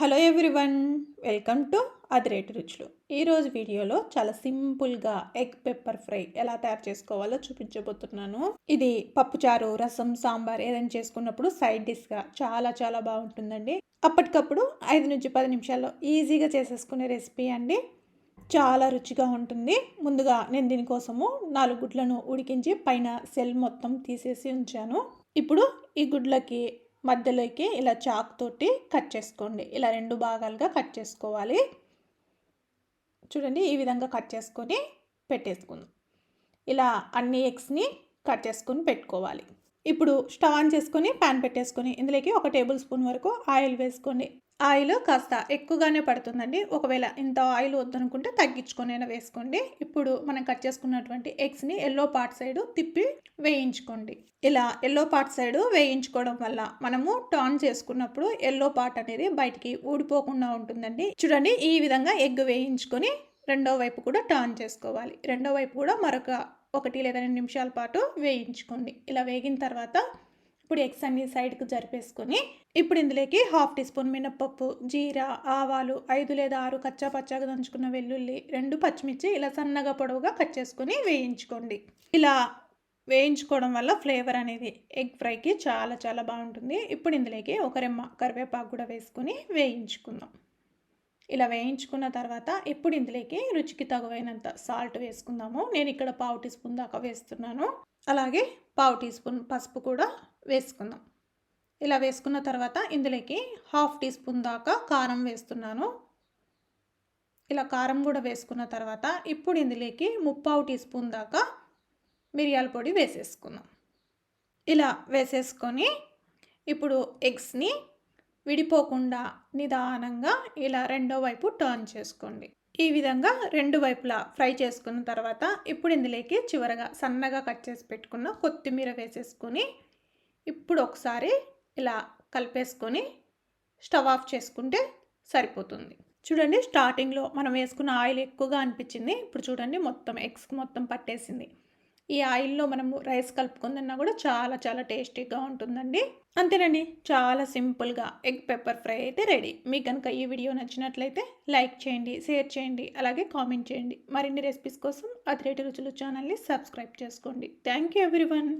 Hello everyone welcome to అదిరేటి రుచులు. ఈరోజు వీడియోలో చాలా సింపుల్గా ఎగ్ పెప్పర్ ఫ్రై ఎలా తయారు చేసుకోవాలో చూపించబోతున్నాను. ఇది పప్పుచారు రసం సాంబార్ ఏదైనా చేసుకున్నప్పుడు సైడ్ డిష్గా చాలా చాలా బాగుంటుందండి. అప్పటికప్పుడు ఐదు నుంచి పది నిమిషాల్లో ఈజీగా చేసేసుకునే రెసిపీ అండి. చాలా రుచిగా ఉంటుంది. ముందుగా నేను దీనికోసము నాలుగు గుడ్లను ఉడికించి పైన సెల్ మొత్తం తీసేసి ఉంచాను. ఇప్పుడు ఈ గుడ్లకి మధ్యలోకి ఇలా చాక్ తోటి కట్ చేసుకోండి. ఇలా రెండు భాగాలుగా కట్ చేసుకోవాలి. చూడండి ఈ విధంగా కట్ చేసుకొని పెట్టేసుకుందాం. ఇలా అన్ని ఎగ్స్ని కట్ చేసుకొని పెట్టుకోవాలి. ఇప్పుడు స్టవ్ ఆన్ చేసుకొని ప్యాన్ పెట్టేసుకొని ఇందులోకి ఒక టేబుల్ స్పూన్ వరకు ఆయిల్ వేసుకోండి. ఆయిల్ కాస్త ఎక్కువగానే పడుతుందండి. ఒకవేళ ఇంత ఆయిల్ వద్దనుకుంటే తగ్గించుకొని వేసుకోండి. ఇప్పుడు మనం కట్ చేసుకున్నటువంటి ఎగ్స్ని ఎల్లో పార్ట్ సైడ్ తిప్పి వేయించుకోండి. ఇలా ఎల్లో పార్ట్ సైడ్ వేయించుకోవడం వల్ల మనము టర్న్ చేసుకున్నప్పుడు ఎల్లో పార్ట్ అనేది బయటికి ఊడిపోకుండా ఉంటుందండి. చూడండి ఈ విధంగా ఎగ్ వేయించుకొని రెండో వైపు కూడా టర్న్ చేసుకోవాలి. రెండో వైపు కూడా మరొక ఒకటి లేదా రెండు నిమిషాల పాటు వేయించుకోండి. ఇలా వేగిన తర్వాత ఇప్పుడు ఎగ్స్ అన్ని సైడ్కి జరిపేసుకొని ఇప్పుడు ఇందులోకి హాఫ్ టీ స్పూన్ మినప్పప్పు జీరా ఆవాలు ఐదు లేదా ఆరు కచ్చా పచ్చాగా దంచుకున్న వెల్లుల్లి రెండు పచ్చిమిర్చి ఇలా సన్నగా పొడవుగా కట్ చేసుకొని వేయించుకోండి. ఇలా వేయించుకోవడం వల్ల ఫ్లేవర్ అనేది ఎగ్ ఫ్రైకి చాలా చాలా బాగుంటుంది. ఇప్పుడు ఇందులోకి ఒక రెమ్మ కరివేపాకు కూడా వేసుకొని వేయించుకుందాం. ఇలా వేయించుకున్న తర్వాత ఇప్పుడు ఇందులోకి రుచికి తగువైనంత సాల్ట్ వేసుకుందాము. నేను ఇక్కడ పావు టీ స్పూన్ దాకా వేస్తున్నాను. అలాగే పావు టీ స్పూన్ పసుపు కూడా వేసుకుందాం. ఇలా వేసుకున్న తర్వాత ఇందులోకి హాఫ్ టీ స్పూన్ దాకా కారం వేస్తున్నాను. ఇలా కారం కూడా వేసుకున్న తర్వాత ఇప్పుడు ఇందులోకి ముప్పావు టీ స్పూన్ దాకా మిరియాల పొడి వేసేసుకుందాం. ఇలా వేసేసుకొని ఇప్పుడు ఎగ్స్ని విడిపోకుండా నిదానంగా ఇలా రెండో వైపు టర్న్ చేసుకోండి. ఈ విధంగా రెండు వైపులా ఫ్రై చేసుకున్న తర్వాత ఇప్పుడు ఇందులోకి చివరగా సన్నగా కట్ చేసి పెట్టుకున్న కొత్తిమీర వేసేసుకొని ఇప్పుడు ఒకసారి ఇలా కలిపేసుకొని స్టవ్ ఆఫ్ చేసుకుంటే సరిపోతుంది. చూడండి స్టార్టింగ్లో మనం వేసుకున్న ఆయిల్ ఎక్కువగా అనిపించింది. ఇప్పుడు చూడండి మొత్తం ఎగ్స్ మొత్తం పట్టేసింది. ఈ ఆయిల్లో మనము రైస్ కలుపుకుందన్నా కూడా చాలా చాలా టేస్టీగా ఉంటుందండి. అంతేనండి చాలా సింపుల్గా ఎగ్ పెప్పర్ ఫ్రై అయితే రెడీ. మీకు కనుక ఈ వీడియో నచ్చినట్లయితే లైక్ చేయండి షేర్ చేయండి అలాగే కామెంట్ చేయండి. మరిన్ని రెసిపీస్ కోసం అతిరేటి రుచులు ఛానల్ని సబ్స్క్రైబ్ చేసుకోండి. Thank you everyone.